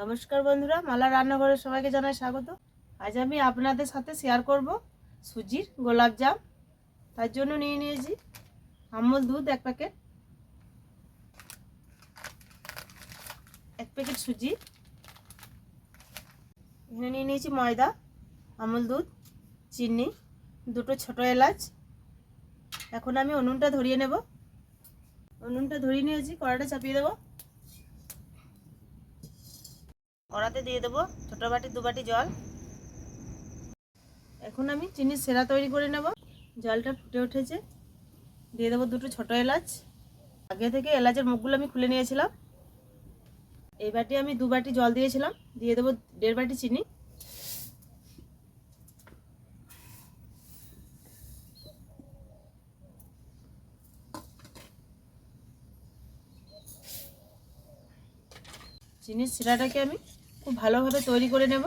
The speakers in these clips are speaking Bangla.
নমস্কার বন্ধুরা, মালা রান্নাঘরে সবাইকে জানাই স্বাগত। আজ আমি আপনাদের সাথে শেয়ার করব সুজির গোলাপজাম তার জন্য নিয়ে নিয়েছি আমল দুধ এক প্যাকেট এক প্যাকেট সুজি। এখানে নিয়ে নিয়েছি ময়দা, আমল দুধ, চিনি, দুটো ছোট এলাচ। এখন আমি উনুনটা ধরিয়ে নেব। উনুনটা ধরিয়ে নিয়েছি কড়াটা চাপিয়ে দেবো। কড়াতে দিয়ে দেবো। ছোটো বাটি, দু বাটি জল। এখন আমি চিনির সেরা তৈরি করে নেব। জলটা ফুটে উঠেছে। দিয়ে দেবো দুটো ছোট এলাচ। আগে থেকে এলাচের মুখগুলো আমি খুলে নিয়েছিলাম। এই বাটি আমি দু বাটি জল দিয়েছিলাম। দিয়ে দেবো দেড় বাটি চিনি। চিনির শিরাটাকে আমি খুব ভালোভাবে তৈরি করে নেব।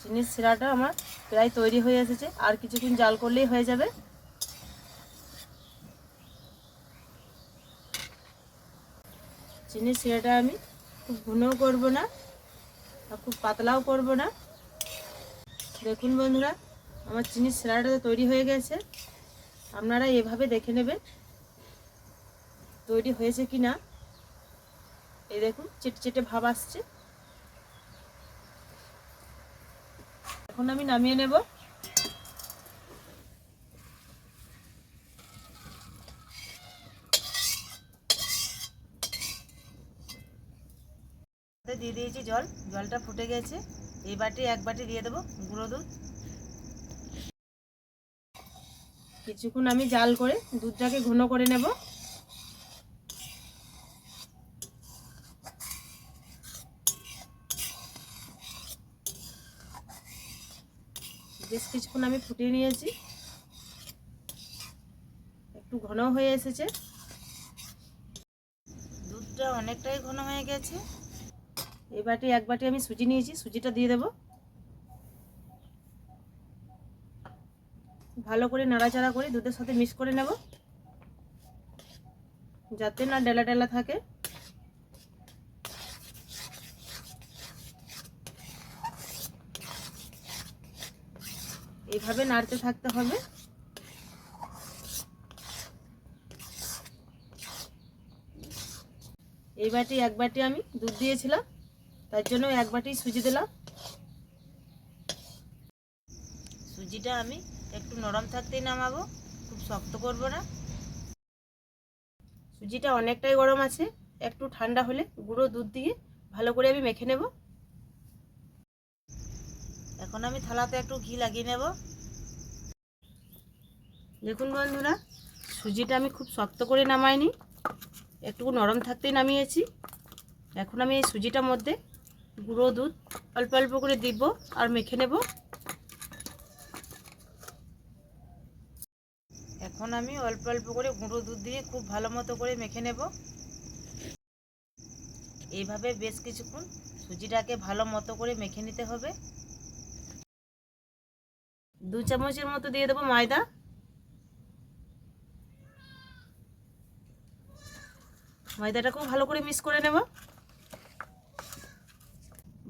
চিনির শিরাটা আমার প্রায় তৈরি হয়ে এসেছে, আর কিছুক্ষণ জাল করলেই হয়ে যাবে। চিনির শিরাটা আমি খুব ঘনও করব না, আর খুব পাতলাও করব না। দেখুন বন্ধুরা, আমার চিনির শিরাটা তো তৈরি হয়ে গেছে। আপনারা এভাবে দেখে নেবেন তৈরি হয়েছে কি না এই দেখুন চেটে চেটে ভাব আসছে। এখন আমি নামিয়ে নেব। দিয়ে দিয়েছি জল, জলটা ফুটে গেছে। এই বাটি, এক বাটি দিয়ে দেবো, গুঁড়ো দুধ। কিছুক্ষণ আমি জাল করে দুধটাকে ঘন করে নেব। বেশ কিছুক্ষণ আমি ফুটিয়ে নিয়েছি। একটু ঘন হয়ে এসেছে। দুধটা অনেকটাই ঘন হয়ে গেছে। এই বাটি, এক বাটি আমি সুজি নিয়েছি। সুজিটা দিয়ে দেব। ভালো করে নাড়াচাড়া করে দুধের সাথে মিক্স করে নেব। যাতে না ডেলা ডেলা থাকে। এইভাবে নাড়তে থাকতে হবে। এই বাটি এক বাটি আমি দুধ দিয়েছিলাম, তার জন্য এক বাটি সুজি দিলাম। সুজিটা আমি একটু নরম থাকতেই নামাবো, খুব শক্ত করব না। সুজিটা অনেকটাই গরম আছে, একটু ঠান্ডা হলে গুঁড়ো দুধ দিয়ে ভালো করে আমি মেখে নেব। এখন আমি থালাতে একটু ঘি লাগিয়ে নেব। দেখুন বন্ধুরা, সুজিটা আমি খুব শক্ত করে নামাইনি একটু নরম থাকতেই নামিয়েছি। এখন আমি এই সুজিটার মধ্যে গুঁড়ো দুধ অল্প অল্প করে দিব আর মেখে নেব। এখন আমি অল্প অল্প করে গুঁড়ো দুধ দিয়ে খুব ভালো মতো করে মেখে নেব। এইভাবে বেশ কিছুক্ষণ সুজিটাকে ভালো মতো করে মেখে নিতে হবে। দু চামচের মতো দিয়ে দেবো ময়দা। ময়দাটাকেও ভালো করে মিক্স করে নেব।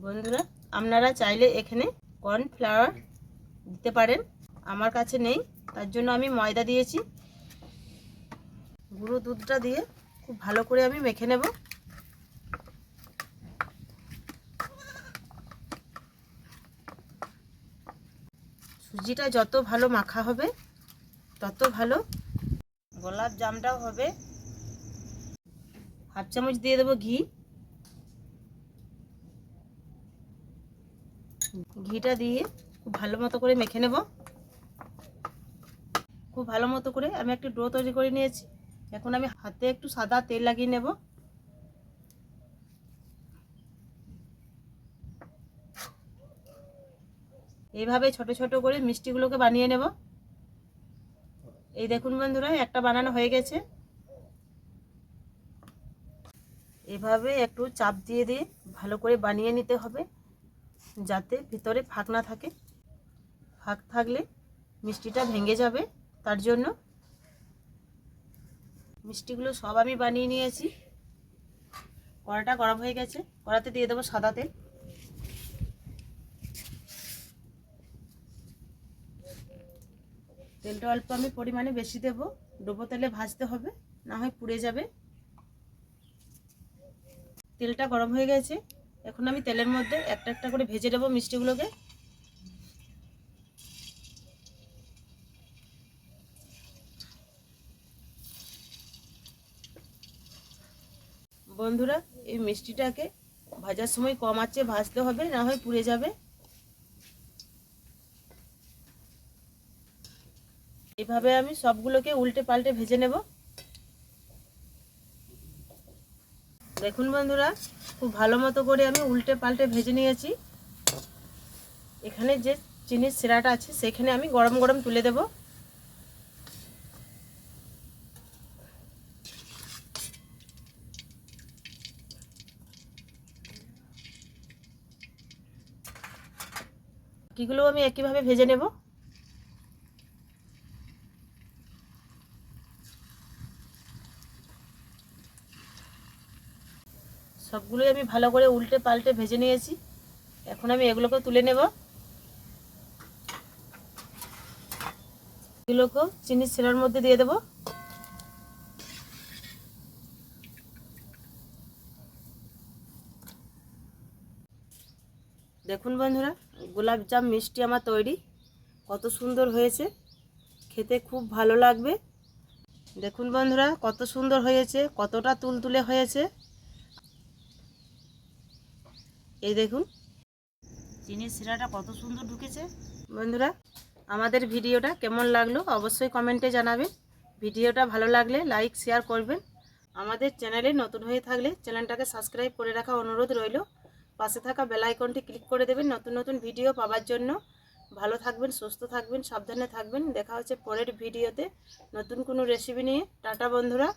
বন্ধুরা, আপনারা চাইলে এখানে কর্নফ্লাওয়ার দিতে পারেন। আমার কাছে নেই, তার জন্য আমি ময়দা দিয়েছি। গুঁড়ো দুধটা দিয়ে খুব ভালো করে আমি মেখে নেব। সুজিটা যত ভালো মাখা হবে, তত ভালো। গোলাপ জামটাও হবে। হাফ চামচ দিয়ে দেবো ঘি। ঘিটা দিয়ে খুব ভালো মতো করে মেখে নেব। খুব ভালো মতো করে আমি একটু ডো তৈরি করে নিয়েছি। এখন আমি হাতে একটু সাদা তেল লাগিয়ে নেব। এইভাবে ছোট ছোট করে মিষ্টিগুলোকে বানিয়ে নেব। এই দেখুন বন্ধুরা, একটা বানানো হয়ে গেছে। এভাবে একটু চাপ দিয়ে দিয়ে ভালো করে বানিয়ে নিতে হবে, যাতে ভিতরে ফাঁক না থাকে। ফাঁক থাকলে মিষ্টিটা ভেঙে যাবে, তার জন্য মিষ্টিগুলো সব আমি বানিয়ে নিয়েছি। কড়াটা গরম হয়ে গেছে, কড়াতে দিয়ে দেবো সাদা তেল। তেলটা অল্প আমি পরিমাণে বেশি দেব, ডোবো তেলে ভাজতে হবে, না হয় পুড়ে যাবে। তেলটা গরম হয়ে গেছে। এখন আমি তেলের মধ্যে একটা একটা করে ভেজে নেব মিষ্টিগুলোকে। বন্ধুরা, এই মিষ্টিটাকে ভাজার সময় কম আছে ভাজতে হবে, না হয় পুড়ে যাবে। এভাবে আমি সবগুলোকে উল্টে পাল্টে ভেজে নেব। দেখুন বন্ধুরা, খুব ভালো মতো করে আমি উল্টে পাল্টে ভেজে নিয়েছি। এখানে যে চিনির সিরাটা আছে, সেখানে আমি গরম গরম তুলে দেব। কিগুলো আমি একইভাবে ভেজে নেব। সবগুলোই আমি ভালো করে উল্টে পাল্টে ভেজে নিয়েছি। এখন আমি এগুলোকে তুলে নেব। এগুলোকেও চিনির শিরার মধ্যে দিয়ে দেব। দেখুন বন্ধুরা, গোলাপ জাম মিষ্টি আমার তৈরি। কত সুন্দর হয়েছে। খেতে খুব ভালো লাগবে। দেখুন বন্ধুরা, কত সুন্দর হয়েছে, কতটা তুলতুলে হয়েছে। এই দেখুন। চিনির শিরাটা কত সুন্দর ঢুকেছে। বন্ধুরা আমাদের ভিডিওটা কেমন লাগল অবশ্যই কমেন্টে জানাবেন। ভিডিওটা ভালো লাগলে লাইক শেয়ার করবেন। আমাদের চ্যানেলে নতুন হয়ে থাকলে চ্যানেলটাকে সাবস্ক্রাইব করে রাখা অনুরোধ রইল। পাশে থাকা বেল আইকনটি ক্লিক করে দেবেন নতুন নতুন ভিডিও পাওয়ার জন্য। ভালো থাকবেন সুস্থ থাকবেন সাবধানে থাকবেন। দেখা হচ্ছে পরের ভিডিওতে নতুন কোনো রেসিপি নিয়ে। টাটা বন্ধুরা।